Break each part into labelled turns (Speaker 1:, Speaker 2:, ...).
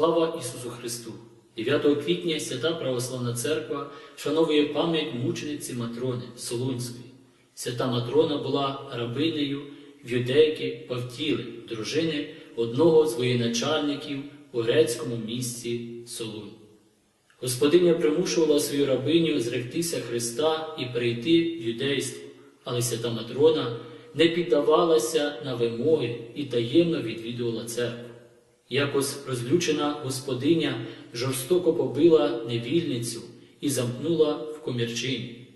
Speaker 1: Слава Ісусу Христу! 9 квітня Свята Православна Церква вшановує пам'ять мучениці Матрони Солунської. Свята Матрона була рабинею юдейки Павтіли, дружини одного з воєначальників у грецькому місті Солунь. Господиня примушувала свою рабиню зректися Христа і прийти в юдейство, але свята Матрона не піддавалася на вимоги і таємно відвідувала церкву. Якось розлючена господиня жорстоко побила невільницю і замкнула в комірчині.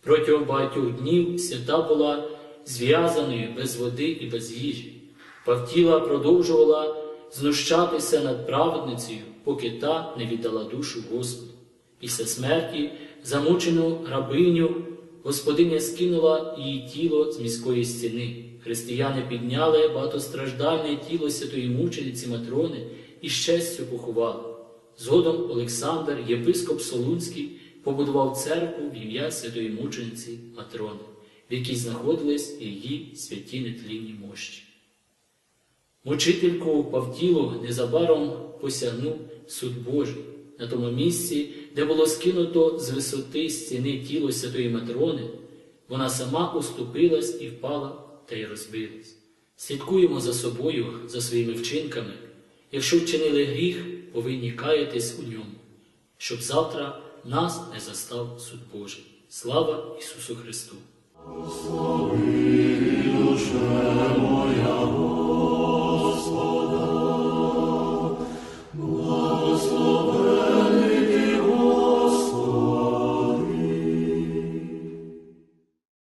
Speaker 1: Протягом багатьох днів свята була зв'язаною без води і без їжі. Павтіла продовжувала знущатися над праведницею, поки та не віддала душу Господу. Після смерті замучену рабиню господиня скинула її тіло з міської стіни. Християни підняли багатостраждальне тіло святої мучениці Матрони і з поховали. Згодом Олександр, єпископ Солунський, побудував церкву в ім'я святої мучениці Матрони, в якій знаходились її святі нетлінні мощі. Мучительку Павтілу незабаром посягнув суд Божий на тому місці, де було скинуто з висоти стіни тіло святої Матрони, вона сама уступилась і впала та й розбилась. Слідкуємо за собою, за своїми вчинками. Якщо вчинили гріх, повинні каятись у ньому, щоб завтра нас не застав суд Божий. Слава Ісусу Христу!